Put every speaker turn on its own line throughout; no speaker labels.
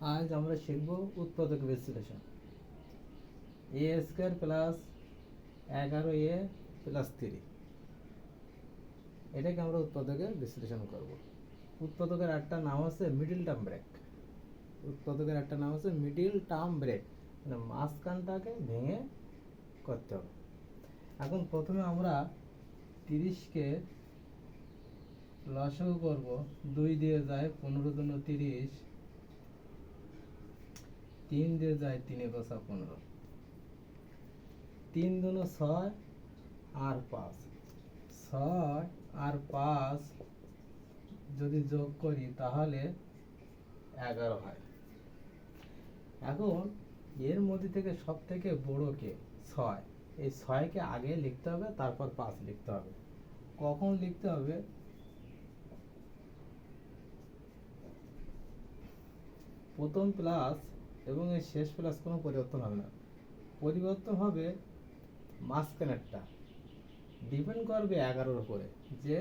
আজ আমরা শিখব উৎপাদক বিশ্লেষণ। এ স্কোয়ার প্লাস এগারো এ প্লাস থ্রি এটাকে আমরা উৎপাদকের বিশ্লেষণ করব। উৎপাদকের একটা নাম আছে মিডিল টার্ম ব্রেক উৎপাদকের একটা নাম আছে মিডিল টার্ম ব্রেক মানে মাঝখানটাকে ভেঙে করতে হবে। এখন প্রথমে আমরা তিরিশকে লসও করব। দুই দিয়ে যায় পনেরো দুনো তিরিশ। তিন দিয়ে যায় তিনে বসা পনেরো। তিন দুনো ছয় আর পাঁচ। ছয় আর পাঁচ যদি যোগ করি তাহলে এগারো হয়। এখন এর মধ্যে থেকে সব থেকে বড় কে? ছয়। এই ছয়কে আগে লিখতে হবে, তারপর পাঁচ লিখতে হবে। কখন লিখতে হবে? প্রথম প্লাস এবং এর শেষ প্লাস কোনো পরিবর্তন হবে না। পরিবর্তন হবে মাঝখানেরটা। ডিপেন্ড করবে এগারোর উপরে যে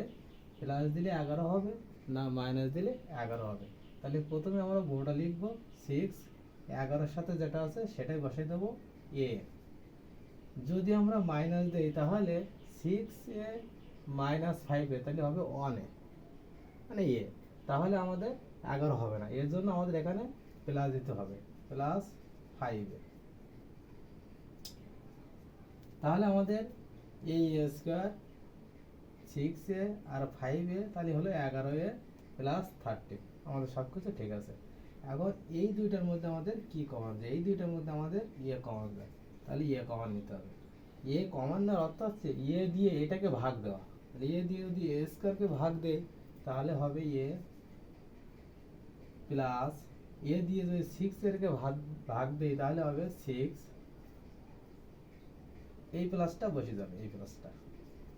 প্লাস দিলে এগারো হবে না মাইনাস দিলে এগারো হবে। তাহলে প্রথমে আমরা বোর্ডটা লিখব সিক্স এগারোর সাথে যেটা আছে সেটাই বসাই দেবো এ যদি আমরা মাইনাস দিই তাহলে সিক্স এ মাইনাস ফাইভ তাহলে হবে ওয়ান মানে এ তাহলে আমাদের এগারো হবে না। এর জন্য আমাদের এখানে প্লাস দিতে হবে। প্লাস ফাইভ তাহলে আমাদের এই স্কোয়ার সিক্স এ আর ফাইভ এ তাহলে হলো এগারো এ প্লাস থার্টি আমাদের সব কিছু ঠিক আছে। এখন এই দুইটার মধ্যে আমাদের কি কমান যায় এই দুইটার মধ্যে আমাদের ইয়ে কমান যায় তাহলে ইয়ে কমান নিতে হবে। এ কমান দেওয়ার অর্থ হচ্ছে ইয়ে দিয়ে এটাকে ভাগ দেওয়া। এ দিয়ে যদি এ স্কোয়ারকে ভাগ দেয় তাহলে হবে এ প্লাস এ দিয়ে যদি সিক্স এরকে ভাগ ভাগ দেয় তাহলে হবে সিক্স এই প্লাসটা বসে যাবে, এই প্লাসটা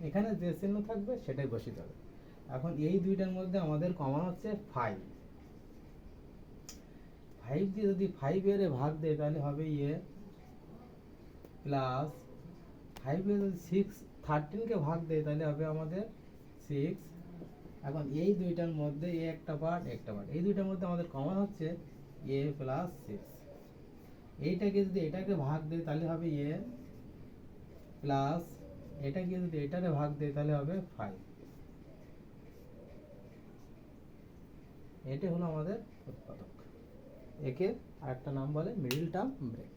এখানে যে চিহ্ন থাকবে, সেটাই বসে যাবে। এখন এই দুইটার মধ্যে আমাদের কমন হচ্ছে ফাইভ ফাইভ দিয়ে যদি ফাইভ এর ভাগ দেয় তাহলে হবে ইয়ে প্লাস ফাইভ এর যদি সিক্স থার্টিনকে ভাগ দেয় তাহলে হবে আমাদের সিক্স এখন এই দুইটার মধ্যে এ একটা পার্ট একটা পার্ট এই দুইটার মধ্যে আমাদের কমন হচ্ছে এ প্লাস সিক্স এইটাকে যদি এটাকে ভাগ দেয় তাহলে হবে এ প্লাস এটাকে যদি এটাকে ভাগ দেয় তাহলে হবে ফাইভ এটা হলো আমাদের উৎপাদক। একে আরেকটা নাম বলে মিডিল টার্ম ব্রেক